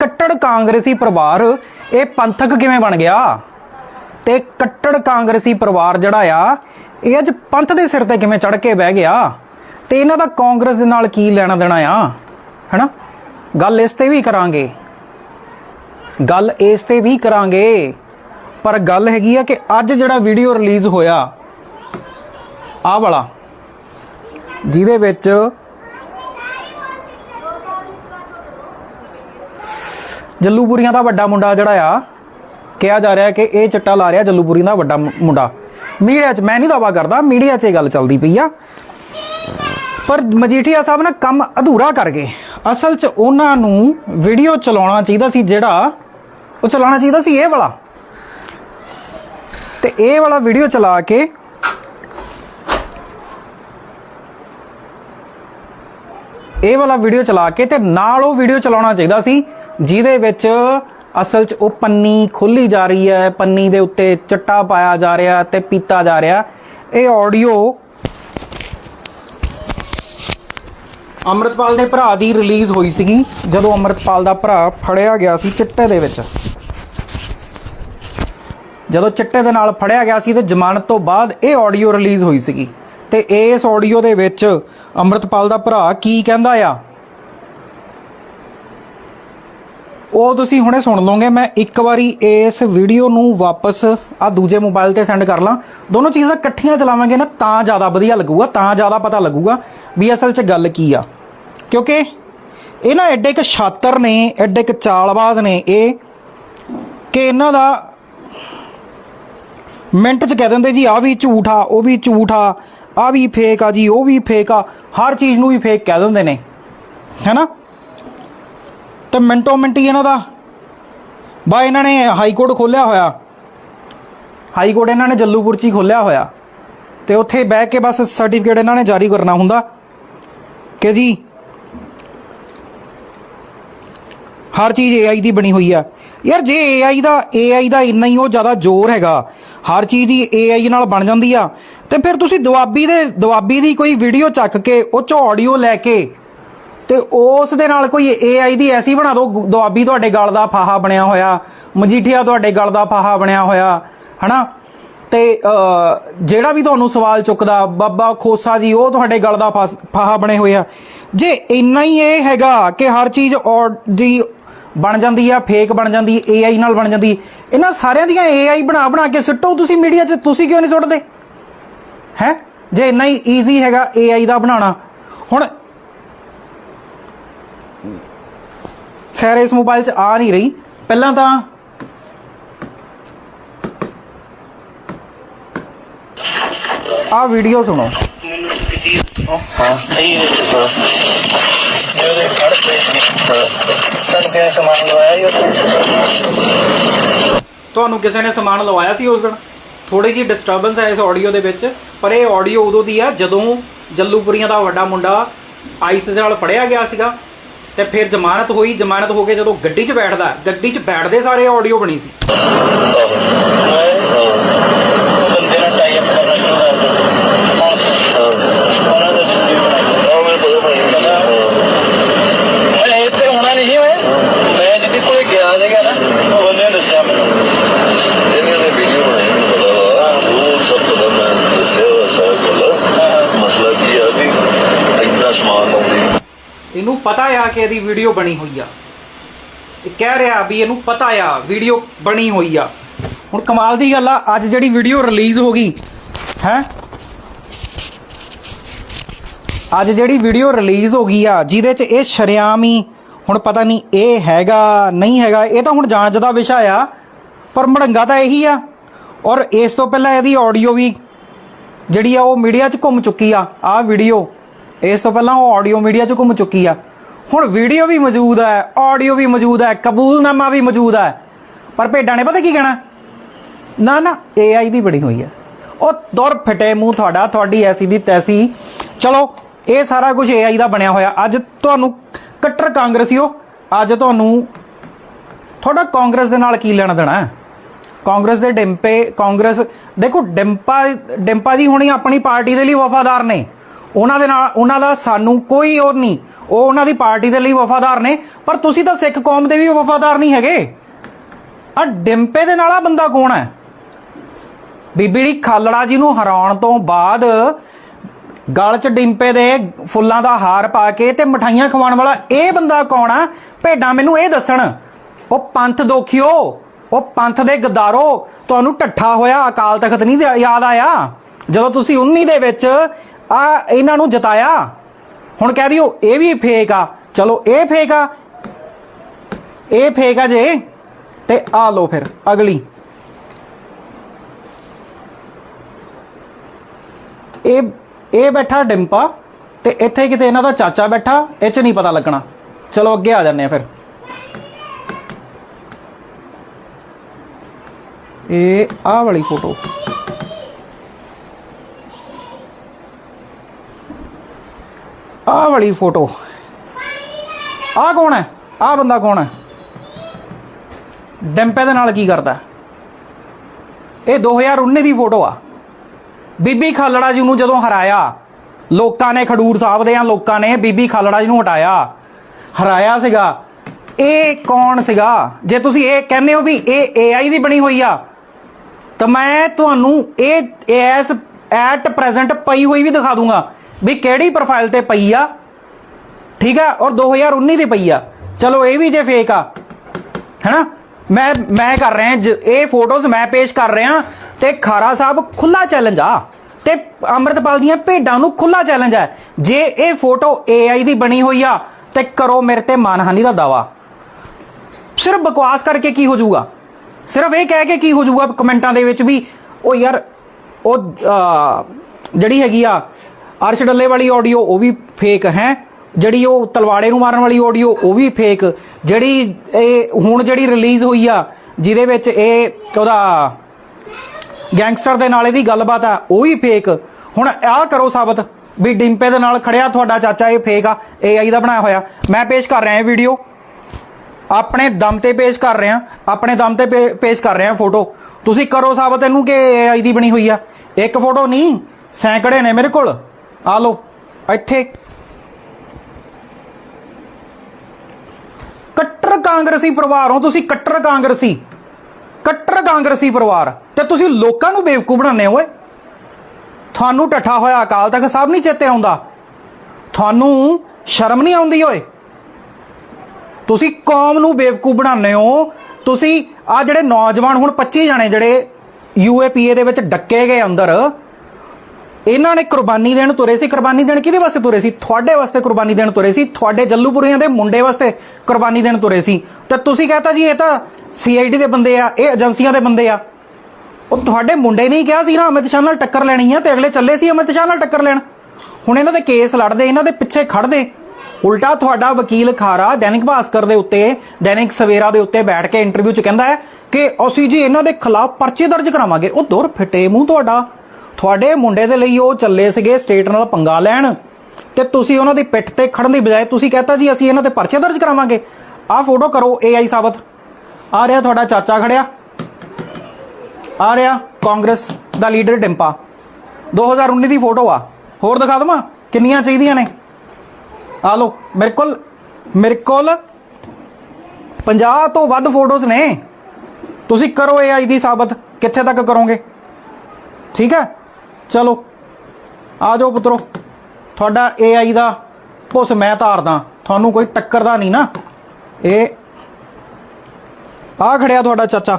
ਕੱਟੜ ਕਾਂਗਰਸੀ ਪਰਿਵਾਰ, ਇਹ ਪੰਥਕ ਕਿਵੇਂ ਬਣ ਗਿਆ? ਤੇ ਕੱਟੜ ਕਾਂਗਰਸੀ ਪਰਿਵਾਰ ਜਿਹੜਾ ਆ, ਇਹ ਅੱਜ ਪੰਥ ਦੇ ਸਿਰ ਤੇ ਕਿਵੇਂ ਚੜ ਕੇ ਬਹਿ ਗਿਆ? ਤੇ ਇਹਨਾਂ ਦਾ ਕਾਂਗਰਸ ਦੇ ਨਾਲ ਕੀ ਲੈਣਾ ਦੇਣਾ ਆ? ਹੈਨਾ? ਗੱਲ ਇਸ ਤੇ ਵੀ ਕਰਾਂਗੇ। ਗੱਲ ਇਸ ਤੇ ਵੀ ਕਰਾਂਗੇ। ਪਰ ਗੱਲ ਹੈਗੀ ਆ ਕਿ ਅੱਜ ਜਿਹੜਾ ਵੀਡੀਓ ਰਿਲੀਜ਼ ਹੋਇਆ ਆ ਵਾਲਾ, ਜਿਹਦੇ ਵਿੱਚ ਜੱਲੂਪੁਰੀਆਂ ਦਾ ਵੱਡਾ ਮੁੰਡਾ ਜਿਹੜਾ ਆ, ਕਿਹਾ ਜਾ ਰਿਹਾ ਕਿ ਇਹ ਚਿੱਟਾ ਲਾ ਰਿਹਾ ਜੱਲੂਪੁਰੀਆਂ ਦਾ ਵੱਡਾ ਮੁੰਡਾ। ਮੀਡੀਆ 'ਚ ਮੈਂ ਨਹੀਂ ਦਾਵਾ ਕਰਦਾ, ਮੀਡੀਆ 'ਚ ਇਹ ਗੱਲ ਚੱਲਦੀ ਪਈ ਆ। ਪਰ ਮਜੀਠੀਆ ਸਾਹਿਬ ਨਾ ਕੰਮ ਅਧੂਰਾ ਕਰ ਗਏ। ਅਸਲ 'ਚ ਉਹਨਾਂ ਨੂੰ ਵੀਡੀਓ ਚਲਾਉਣਾ ਚਾਹੀਦਾ ਸੀ ਜਿਹੜਾ, ਉਹ ਚਲਾਉਣਾ ਚਾਹੀਦਾ ਸੀ ਇਹ ਵਾਲਾ। ਤੇ ਇਹ ਵਾਲਾ ਵੀਡੀਓ ਚਲਾ ਕੇ ਇਹ ਵਾਲਾ ਵੀਡੀਓ ਚਲਾ ਕੇ ਤੇ ਨਾਲ ਉਹ ਵੀਡੀਓ ਚਲਾਉਣਾ ਚਾਹੀਦਾ ਸੀ ਜਿਹਦੇ ਵਿੱਚ ਅਸਲ 'ਚ ਉਹ ਪੰਨੀ ਖੋਲੀ ਜਾ ਰਹੀ ਹੈ, ਪੰਨੀ ਦੇ ਉੱਤੇ ਚਿੱਟਾ ਪਾਇਆ ਜਾ ਰਿਹਾ ਤੇ ਪੀਤਾ ਜਾ ਰਿਹਾ। ਇਹ ਆਡੀਓ ਅੰਮ੍ਰਿਤਪਾਲ ਦੇ ਭਰਾ ਦੀ ਰਿਲੀਜ਼ ਹੋਈ ਸੀਗੀ, ਜਦੋਂ ਅੰਮ੍ਰਿਤਪਾਲ ਦਾ ਭਰਾ ਫੜਿਆ ਗਿਆ ਸੀ ਚਿੱਟੇ ਦੇ ਵਿੱਚ। ਜਦੋਂ ਚਿੱਟੇ ਦੇ ਨਾਲ ਫੜਿਆ ਗਿਆ ਸੀ ਤੇ ਜ਼ਮਾਨਤ ਤੋਂ ਬਾਅਦ ਇਹ ਆਡੀਓ ਰਿਲੀਜ਼ ਹੋਈ ਸੀਗੀ। ਤੇ ਇਸ ਆਡੀਓ ਦੇ ਵਿੱਚ ਅੰਮ੍ਰਿਤਪਾਲ ਦਾ ਭਰਾ ਕੀ ਕਹਿੰਦਾ ਆ? ਉਹ ਤੁਸੀਂ ਹੁਣੇ ਸੁਣ ਲਓਗੇ, ਮੈਂ ਇੱਕ ਵਾਰੀ ਇਸ ਵੀਡੀਓ ਨੂੰ ਵਾਪਸ ਆ ਦੂਜੇ ਮੋਬਾਈਲ ਤੇ ਸੈਂਡ ਕਰ ਲਾਂ। ਦੋਨੋਂ ਚੀਜ਼ਾਂ ਇਕੱਠੀਆਂ ਚਲਾਵਾਂਗੇ ਨਾ, ਤਾਂ ਜ਼ਿਆਦਾ ਵਧੀਆ ਲੱਗੂਗਾ, ਤਾਂ ਜ਼ਿਆਦਾ ਪਤਾ ਲੱਗੂਗਾ ਵੀ ਅਸਲ 'ਚ ਗੱਲ ਕੀ ਆ। ਕਿਉਂਕਿ ਇਹ ਨਾ ਐਡੇ ਇੱਕ ਛਾਤਰ ਨੇ, ਐਡੇ ਇੱਕ ਚਾਲਬਾਜ਼ ਨੇ ਇਹ ਕਿ ਇਹਨਾਂ ਦਾ ਮਿੰਟ 'ਚ ਕਹਿ ਦਿੰਦੇ ਜੀ ਆ ਵੀ ਝੂਠ ਆ, ਉਹ ਵੀ ਝੂਠ ਆ ਆ ਵੀ ਫੇਕ ਆ ਜੀ, ਉਹ ਵੀ ਫੇਕ ਆ, ਹਰ ਚੀਜ਼ ਨੂੰ ਵੀ ਫੇਕ ਕਹਿ ਦਿੰਦੇ ਨੇ। ਹੈਨਾ? ਤੇ ਮਿੰਟੋ ਮਿੰਟ ਹੀ ਇਹਨਾਂ ਦਾ। ਬਾ, ਇਹਨਾਂ ਨੇ ਹਾਈ ਕੋਰਟ ਖੋਲਿਆ ਹੋਇਆ। ਹਾਈ ਕੋਰਟ ਇਹਨਾਂ ਨੇ ਜੱਲੂਪੁਰ ਚ ਹੀ ਖੋਲਿਆ ਹੋਇਆ। ਤੇ ਉੱਥੇ ਬਹਿ ਕੇ ਬਸ ਸਰਟੀਫਿਕੇਟ ਇਹਨਾਂ ਨੇ ਜਾਰੀ ਕਰਨਾ ਹੁੰਦਾ। ਕਿ ਜੀ, ਹਰ ਚੀਜ਼ AI ਦੀ ਬਣੀ ਹੋਈ ਆ। ਯਾਰ, ਜੇ AI ਦਾ AI ਦਾ ਇੰਨਾ ਹੀ ਉਹ ਜ਼ਿਆਦਾ ਜ਼ੋਰ ਹੈਗਾ, ਹਰ ਚੀਜ਼ ਹੀ AI ਨਾਲ ਬਣ ਜਾਂਦੀ ਆ, ਤੇ ਫਿਰ ਤੁਸੀਂ ਦੁਆਬੀ ਦੇ, ਦੁਆਬੀ ਦੀ ਕੋਈ ਵੀਡੀਓ ਚੱਕ ਕੇ, ਉਹ ਚ ਆਡੀਓ ਲੈ ਕੇ ਤੇ ਉਸ ਦੇ ਨਾਲ ਕੋਈ AI ਦੀ ਐਸੀ ਬਣਾ ਦਿਓ ਦੁਆਬੀ ਤੁਹਾਡੇ ਗਲ ਦਾ ਫਾਹਾ ਬਣਿਆ ਹੋਇਆ ਮਜੀਠੀਆ ਤੁਹਾਡੇ ਗਲ ਦਾ ਫਾਹਾ ਬਣਿਆ ਹੋਇਆ ਹਨਾ? ਤੇ ਅਹ, ਜਿਹੜਾ ਵੀ ਤੁਹਾਨੂੰ ਸਵਾਲ ਚੁੱਕਦਾ ਬਾਬਾ ਖੋਸਾ ਜੀ ਉਹ ਤੁਹਾਡੇ ਗਲ ਦਾ ਫਾਸ- ਫਾਹਾ ਬਣੇ ਹੋਏ ਆ। ਜੇ ਇੰਨਾ ਹੀ ਇਹ ਹੈਗਾ ਕਿ ਹਰ ਚੀਜ਼ ਔਰ ਜੀ ਬਣ ਜਾਂਦੀ ਆ ਫੇਕ ਬਣ ਜਾਂਦੀ AI ਨਾਲ ਬਣ ਜਾਂਦੀ ਇਹਨਾਂ ਸਾਰਿਆਂ ਦੀਆਂ AI ਬਣਾ ਬਣਾ ਕੇ ਸਿੱਟੋ ਤੁਸੀਂ ਮੀਡੀਆ 'ਚ ਤੁਸੀਂ ਕਿਉਂ ਨਹੀਂ ਸੁੱਟਦੇ? ਹੈ? ਜੇ ਇੰਨਾ ਹੀ ਈਜ਼ੀ ਹੈਗਾ AI ਦਾ ਬਣਾਉਣਾ। ਹੁਣ ਖੈਰ, ਇਸ ਮੋਬਾਈਲ 'ਚ ਆ ਨਹੀਂ ਰਹੀ। ਪਹਿਲਾਂ ਤਾਂ ਆ ਵੀਡੀਓ ਸੁਣੋ। ਸਹੀ ਹੈ ਦੱਸੋ ਜਿਹੜੇ ਖੜ ਪਏ ਸਨ ਕਿਹਨੇ ਸਮਾਨ ਲਵਾਇਆ ਤੁਹਾਨੂੰ ਕਿਸੇ ਨੇ ਸਮਾਨ ਲਵਾਇਆ ਸੀ ਉਸ ਦਿਨ? ਥੋੜੀ ਜਿਹੀ ਡਿਸਟਰਬੈਂਸ ਹੈ ਇਸ ਆਡੀਓ ਦੇ ਵਿੱਚ, ਪਰ ਇਹ ਆਡੀਓ ਉਦੋਂ ਦੀ ਆ ਜਦੋਂ ਜੱਲੂਪੁਰੀਆਂ ਦਾ ਵੱਡਾ ਮੁੰਡਾ ਆਈਸ ਦੇ ਨਾਲ ਫੜਿਆ ਗਿਆ ਸੀਗਾ। ਤੇ ਫਿਰ ਜ਼ਮਾਨਤ ਹੋਈ, ਜ਼ਮਾਨਤ ਹੋ ਕੇ ਜਦੋਂ ਗੱਡੀ 'ਚ ਬੈਠਦਾ, ਗੱਡੀ 'ਚ ਬੈਠਦੇ ਸਾਰੇ ਆਡੀਓ ਬਣੀ ਸੀ ਬੰਦੇ ਨਾਲ ਟਾਈ ਅਪ ਕਰਨਾ ਸ਼ੁਰੂ ਕਰ ਦਿੱਤਾ ਉਹਨਾਂ ਦਾ ਜਿੰਦਗੀ ਬਣਾਈ ਮੈਂ ਇੱਥੇ ਹੋਣਾ ਨਹੀਂ ਓਏ ਮੈਂ ਜਿੱਦੀ ਕੋਈ ਗਿਆ ਸੀਗਾ ਨਾ ਉਹ ਬੰਦੇ ਨੇ ਦੱਸਿਆ ਮੈਨੂੰ ਇਹਨਾਂ ਨੇ ਵੀਡੀਓ ਬਣਾਈ ਮੈਨੂੰ ਪਤਾ ਵਾ ਉਹ ਸਭ ਪਤਾ ਮੈਂ ਦੱਸਿਆ ਵਾ ਸਾਰਾ ਗੱਲ ਮਸਲਾ ਕੀ ਆ ਵੀ ਇੰਨਾ ਸਮਾਨ ਆਉਂਦੀ ਇਹਨੂੰ ਪਤਾ ਆ ਕਿ ਇਹਦੀ ਵੀਡੀਓ ਬਣੀ ਹੋਈ ਆ। ਇਹ ਕਹਿ ਰਿਹਾ ਵੀ ਇਹਨੂੰ ਪਤਾ ਆ, ਵੀਡੀਓ ਬਣੀ ਹੋਈ ਆ। ਹੁਣ ਕਮਾਲ ਦੀ ਗੱਲ ਆ, ਅੱਜ ਜਿਹੜੀ ਵੀਡੀਓ ਰਿਲੀਜ਼ ਹੋ ਗਈ, ਹੈ? ਅੱਜ ਜਿਹੜੀ ਵੀਡੀਓ ਰਿਲੀਜ਼ ਹੋ ਗਈ ਆ, ਜਿਹਦੇ 'ਚ ਇਹ ਸ਼ਰਿਆਮ ਹੀ, ਹੁਣ ਪਤਾ ਨਹੀਂ ਇਹ ਹੈਗਾ, ਨਹੀਂ ਹੈਗਾ, ਇਹ ਤਾਂ ਹੁਣ ਜਾਂਚ ਦਾ ਵਿਸ਼ਾ ਆ, ਪਰ ਮੜੰਗਾ ਤਾਂ ਇਹੀ ਆ। ਔਰ ਇਸ ਤੋਂ ਪਹਿਲਾਂ ਇਹਦੀ ਆਡੀਓ ਵੀ, ਜਿਹੜੀ ਆ ਉਹ ਮੀਡੀਆ 'ਚ ਘੁੰਮ ਚੁੱਕੀ ਆ, ਆਹ ਵੀਡੀਓ ਇਸ ਤੋਂ ਪਹਿਲਾਂ ਉਹ ਆਡੀਓ ਮੀਡੀਆ 'ਚ ਘੁੰਮ ਚੁੱਕੀ ਆ। ਹੁਣ ਵੀਡੀਓ ਵੀ ਮੌਜੂਦ ਹੈ ਆਡੀਓ ਵੀ ਮੌਜੂਦ ਹੈ, ਕਬੂਲਨਾਮਾ ਵੀ ਮੌਜੂਦ ਹੈ। ਪਰ ਭੇਡਾਂ ਨੇ ਪਤਾ ਕੀ ਕਹਿਣਾ? ਨਾ ਨਾ AI ਦੀ ਬਣੀ ਹੋਈ ਹੈ। ਉਹ ਦੁਰ ਫਟੇ ਮੂੰਹ ਤੁਹਾਡਾ, ਤੁਹਾਡੀ ਐਸੀ ਦੀ ਤੈਸੀ। ਚਲੋ, ਇਹ ਸਾਰਾ ਕੁਝ AI ਦਾ ਬਣਿਆ ਹੋਇਆ। ਅੱਜ ਤੁਹਾਨੂੰ ਕੱਟਰ ਕਾਂਗਰਸੀਓ, ਅੱਜ ਤੁਹਾਨੂੰ ਤੁਹਾਡਾ ਕਾਂਗਰਸ ਦੇ ਨਾਲ ਕੀ ਲੈਣਾ ਦੇਣਾ ਕਾਂਗਰਸ ਦੇ ਡਿੰਪੇ, ਕਾਂਗਰਸ, ਦੇਖੋ, ਡਿੰਪਾ ਡਿੰਪਾ ਜੀ ਹੁਣੀ ਆਪਣੀ ਪਾਰਟੀ ਦੇ ਲਈ ਵਫਾਦਾਰ ਨੇ। ਉਹਨਾਂ ਦੇ ਨਾਲ, ਉਹਨਾਂ ਦਾ ਸਾਨੂੰ ਕੋਈ ਉਹ ਨਹੀਂ। ਉਹ ਉਹਨਾਂ ਦੀ ਪਾਰਟੀ ਦੇ ਲਈ ਵਫਾਦਾਰ ਨੇ। ਪਰ ਤੁਸੀਂ ਤਾਂ ਸਿੱਖ ਕੌਮ ਦੇ ਵੀ ਵਫਾਦਾਰ ਨਹੀਂ ਹੈਗੇ। ਆ ਡਿੰਪੇ ਦੇ ਨਾਲ ਆ ਬੰਦਾ ਕੌਣ ਹੈ? ਬੀਬੀ ਜੀ, ਖਾਲੜਾ ਜੀ ਨੂੰ ਹਰਾਉਣ ਤੋਂ ਬਾਅਦ ਗਲ 'ਚ ਡਿੰਪੇ ਦੇ ਫੁੱਲਾਂ ਦਾ ਹਾਰ ਪਾ ਕੇ ਤੇ ਮਠਾਈਆਂ ਖਵਾਉਣ ਵਾਲਾ ਇਹ ਬੰਦਾ ਕੌਣ ਆ? ਭੇਡਾਂ ਮੈਨੂੰ ਇਹ ਦੱਸਣ। ਉਹ ਪੰਥ ਦੋਖਿਓ, ਉਹ ਪੰਥ ਦੇ ਗਦਾਰੋ। ਤੁਹਾਨੂੰ ਠੱਠਾ ਹੋਇਆ, ਅਕਾਲ ਤਖਤ ਨਹੀਂ ਯਾਦ ਆਇਆ? ਜਦੋਂ ਤੁਸੀਂ 19 ਦੇ ਵਿੱਚ ਆ ਇਹਨਾਂ ਨੂੰ ਜਤਾਇਆ। ਹੁਣ ਕਹਿ ਦਿਓ, ਇਹ ਵੀ ਫੇਕ ਆ। ਚਲੋ, ਇਹ ਫੇਕ ਆ। ਇਹ ਫੇਕ ਆ ਜੇ। ਤੇ ਆ ਲਓ ਫਿਰ, ਅਗਲੀ। ਇਹ ਇਹ ਬੈਠਾ ਡਿੰਪਾ, ਤੇ ਇੱਥੇ ਕਿਤੇ ਇਹਨਾਂ ਦਾ ਚਾਚਾ ਬੈਠਾ, ਇਹ ਚ ਨਹੀਂ ਪਤਾ ਲੱਗਣਾ। ਚਲੋ, ਅੱਗੇ ਆ ਜਾਂਦੇ ਆ ਫਿਰ। ਇਹ, ਆਹ ਵਾਲੀ ਫੋਟੋ ਆਹ ਵਾਲੀ ਫੋਟੋ। ਆਹ ਕੌਣ ਹੈ? ਆਹ ਬੰਦਾ ਕੌਣ ਹੈ? ਡੈਂਪੇ ਦੇ ਨਾਲ ਕੀ ਕਰਦਾ ਹੈ? ਇਹ 2019 ਦੀ ਫੋਟੋ ਆ। ਬੀਬੀ ਖਾਲੜਾ ਜੀ ਨੂੰ ਜਦੋਂ ਹਰਾਇਆ, ਲੋਕਾਂ ਨੇ ਖਡੂਰ ਸਾਹਿਬ ਦੇ ਆ, ਲੋਕਾਂ ਨੇ ਬੀਬੀ ਖਾਲੜਾ ਜੀ ਨੂੰ ਹਟਾਇਆ। ਹਰਾਇਆ ਸੀਗਾ। ਇਹ ਕੌਣ ਸੀਗਾ? ਜੇ ਤੁਸੀਂ ਇਹ ਕਹਿੰਦੇ ਹੋ ਵੀ ਇਹ AI ਦੀ ਬਣੀ ਹੋਈ ਆ, ਤਾਂ ਮੈਂ ਤੁਹਾਨੂੰ ਇਹ ਐਸ ਐਟ ਪ੍ਰੈਜ਼ੈਂਟ ਪਈ ਹੋਈ ਵੀ ਦਿਖਾ ਦੂੰਗਾ ਵੀ ਕਿਹੜੀ ਪ੍ਰੋਫਾਈਲ ਤੇ ਪਈ ਆ ਠੀਕ ਆ? ਔਰ 2019 ਦੀ ਪਈ ਆ। ਚਲੋ, ਇਹ ਵੀ ਜੇ ਫੇਕ ਆ। ਹੈਨਾ? ਮੈਂ ਮੈਂ ਕਰ ਰਿਹਾ, ਜ- ਇਹ ਫੋਟੋਜ਼ ਮੈਂ ਪੇਸ਼ ਕਰ ਰਿਹਾ ਤੇ ਖਾਰਾ ਸਾਹਿਬ ਖੁੱਲਾ ਚੈਲੰਜ ਆ। ਤੇ ਅੰਮ੍ਰਿਤਪਾਲ ਦੀਆਂ ਭੇਡਾਂ ਨੂੰ ਖੁੱਲਾ ਚੈਲੰਜ ਹੈ ਜੇ ਇਹ ਫੋਟੋ AI ਦੀ ਬਣੀ ਹੋਈ ਆ, ਤੇ ਕਰੋ ਮੇਰੇ ਤੇ ਮਾਨਹਾਨੀ ਦਾ ਦਾਵਾ ਸਿਰਫ ਬਕਵਾਸ ਕਰਕੇ ਕੀ ਹੋ ਜਾਊਗਾ? ਸਿਰਫ ਇਹ ਕਹਿ ਕੇ ਕੀ ਹੋ ਜਾਊਗਾ ਕਮੈਂਟਾਂ ਦੇ ਵਿੱਚ ਵੀ, ਉਹ ਯਾਰ, ਉਹ ਜਿਹੜੀ ਹੈਗੀ ਆ, ਅਰਸ਼ ਡੱਲੇ ਵਾਲੀ ਆਡੀਓ ਉਹ ਵੀ ਫੇਕ ਹੈ। ਜਿਹੜੀ ਉਹ ਤਲਵਾੜੇ ਨੂੰ ਮਾਰਨ ਵਾਲੀ ਆਡੀਓ ਉਹ ਵੀ ਫੇਕ ਜਿਹੜੀ ਇਹ ਹੁਣ ਜਿਹੜੀ ਰਿਲੀਜ਼ ਹੋਈ ਆ, ਜਿਹਦੇ ਵਿੱਚ ਇਹ ਉਹਦਾ ਗੈਂਗਸਟਰ ਦੇ ਨਾਲ ਇਹਦੀ ਗੱਲਬਾਤ ਆ, ਉਹ ਵੀ ਫੇਕ ਹੁਣ ਆਹ ਕਰੋ ਸਾਬਤ, ਵੀ ਡਿੰਪੇ ਦੇ ਨਾਲ ਖੜਿਆ ਤੁਹਾਡਾ ਚਾਚਾ, ਇਹ ਫੇਕ ਆ AI ਦਾ ਬਣਾਇਆ ਹੋਇਆ। ਮੈਂ ਪੇਸ਼ ਕਰ ਰਿਹਾ ਇਹ ਵੀਡੀਓ ਆਪਣੇ ਦਮ ਤੇ ਪੇਸ਼ ਕਰ ਰਿਹਾ, ਆਪਣੇ ਦਮ ਤੇ ਪੇਸ਼ ਕਰ ਰਿਹਾ ਫੋਟੋ ਤੁਸੀਂ ਕਰੋ ਸਾਬਤ ਇਹਨੂੰ ਕਿ AI ਦੀ ਬਣੀ ਹੋਈ ਆ। ਇੱਕ ਫੋਟੋ ਨਹੀਂ, ਸੈਂਕੜੇ ਨੇ ਮੇਰੇ ਕੋਲ। ਆ ਲਓ, ਇੱਥੇ ਕੱਟਰ ਕਾਂਗਰਸੀ ਪਰਿਵਾਰ ਹੋ, ਤੁਸੀਂ ਕੱਟਰ ਕਾਂਗਰਸੀ। ਕੱਟਰ ਕਾਂਗਰਸੀ ਪਰਿਵਾਰ। ਤੇ ਤੁਸੀਂ ਲੋਕਾਂ ਨੂੰ ਬੇਵਕੂਫ ਬਣਾਉਂਦੇ ਹੋ, ਓਏ। ਤੁਹਾਨੂੰ ਟੱਠਾ ਹੋਇਆ ਅਕਾਲ ਤਖਤ ਸਾਹਿਬ ਨਹੀਂ ਚੇਤੇ ਆਉਂਦਾ। ਤੁਹਾਨੂੰ ਸ਼ਰਮ ਨਹੀਂ ਆਉਂਦੀ, ਓਏ। ਤੁਸੀਂ ਕੌਮ ਨੂੰ ਬੇਵਕੂਫ ਬਣਾਉਂਦੇ ਹੋ। ਤੁਸੀਂ ਆ ਜਿਹੜੇ ਨੌਜਵਾਨ ਹੁਣ 25 ਜਣੇ ਜਿਹੜੇ ਯੂਏਪੀਏ ਦੇ ਵਿੱਚ ਡੱਕੇ ਗਏ ਅੰਦਰ ਇਹਨਾਂ ਨੇ ਕੁਰਬਾਨੀ ਦੇਣ ਤੁਰੇ ਸੀ? ਕੁਰਬਾਨੀ ਦੇਣ ਕਿਹਦੇ ਵਾਸਤੇ ਤੁਰੇ ਸੀ? ਤੁਹਾਡੇ ਵਾਸਤੇ ਕੁਰਬਾਨੀ ਦੇਣ ਤੁਰੇ ਸੀ। ਤੁਹਾਡੇ ਜੱਲੂਪੁਰੀਆਂ ਦੇ ਮੁੰਡੇ ਵਾਸਤੇ ਕੁਰਬਾਨੀ ਦੇਣ ਤੁਰੇ ਸੀ। ਤੇ ਤੁਸੀਂ ਕਹਤਾ ਜੀ, ਇਹ ਤਾਂ ਸੀਆਈਡੀ ਦੇ ਬੰਦੇ ਆ, ਇਹ ਏਜੰਸੀਆਂ ਦੇ ਬੰਦੇ ਆ। ਉਹ ਤੁਹਾਡੇ ਮੁੰਡੇ ਨੇ ਕਿਹਾ ਸੀ ਨਾ, ਅਮਿਤ ਸ਼ਾਹ ਨਾਲ ਟੱਕਰ ਲੈਣੀ ਆ ਤੇ ਅਗਲੇ ਚੱਲੇ ਸੀ ਅਮਿਤ ਸ਼ਾਹ ਨਾਲ ਟੱਕਰ ਲੈਣ। ਹੁਣ ਇਹਨਾਂ ਦੇ ਕੇਸ ਲੜਦੇ, ਇਹਨਾਂ ਦੇ ਪਿੱਛੇ ਖੜਦੇ। ਉਲਟਾ ਤੁਹਾਡਾ ਵਕੀਲ ਖਾਰਾ ਦੈਨਿਕ ਭਾਸਕਰ ਦੇ ਉੱਤੇ, ਦੈਨਿਕ ਸਵੇਰਾ ਦੇ ਉੱਤੇ ਬੈਠ ਕੇ ਇੰਟਰਵਿਊ 'ਚ ਕਹਿੰਦਾ ਹੈ ਕਿ ਅਸੀਂ ਜੀ ਇਹਨਾਂ ਦੇ ਖਿਲਾਫ ਪਰਚੇ ਦਰਜ ਕਰਾਵਾਂਗੇ। ਉਹ ਦੁਰ ਫਿੱਟੇ ਮੂੰਹ ਤੁਹਾਡਾ। ਤੁਹਾਡੇ ਮੁੰਡੇ ਦੇ ਲਈ ਉਹ ਚੱਲੇ ਸੀਗੇ ਸਟੇਟ ਨਾਲ ਪੰਗਾ ਲੈਣ ਤੇ ਤੁਸੀਂ ਉਹਨਾਂ ਦੀ ਪਿੱਠ ਤੇ ਖੜਨ ਦੀ ਬਜਾਏ ਤੁਸੀਂ ਕਹਤਾ ਜੀ ਅਸੀਂ ਇਹਨਾਂ ਤੇ ਪਰਚੇ ਦਰਜ ਕਰਾਵਾਂਗੇ। ਆਹ ਫੋਟੋ ਕਰੋ AI ਸਾਬਤ। ਆ ਰਿਹਾ ਤੁਹਾਡਾ ਚਾਚਾ ਖੜਿਆ। ਆ ਰਿਹਾ ਕਾਂਗਰਸ ਦਾ ਲੀਡਰ ਡਿੰਪਾ। 2019 ਦੀ ਫੋਟੋ ਆ। ਹੋਰ ਦਿਖਾ ਦਵਾਂ ਕਿੰਨੀਆਂ ਚਾਹੀਦੀਆਂ ਨੇ। ਆ ਲੋ ਮੇਰੇ ਕੋਲ ਮੇਰੇ ਕੋਲ 50 ਤੋਂ ਵੱਧ ਫੋਟੋਜ਼ ਨੇ। ਤੁਸੀਂ ਕਰੋ AI ਦੀ ਸਾਬਤ। ਕਿੱਥੇ ਤੱਕ ਕਰੋਗੇ? ਠੀਕ ਹੈ? ਚਲੋ, ਆ ਜਾਓ ਪੁੱਤਰੋ। ਤੁਹਾਡਾ AI ਦਾ ਪੁੱਸ ਮੈਂ ਧਾਰਦਾ। ਤੁਹਾਨੂੰ ਕੋਈ ਟੱਕਰ ਦਾ ਨਹੀਂ ਨਾ। ਇਹ ਆ ਖੜਿਆ ਤੁਹਾਡਾ ਚਾਚਾ।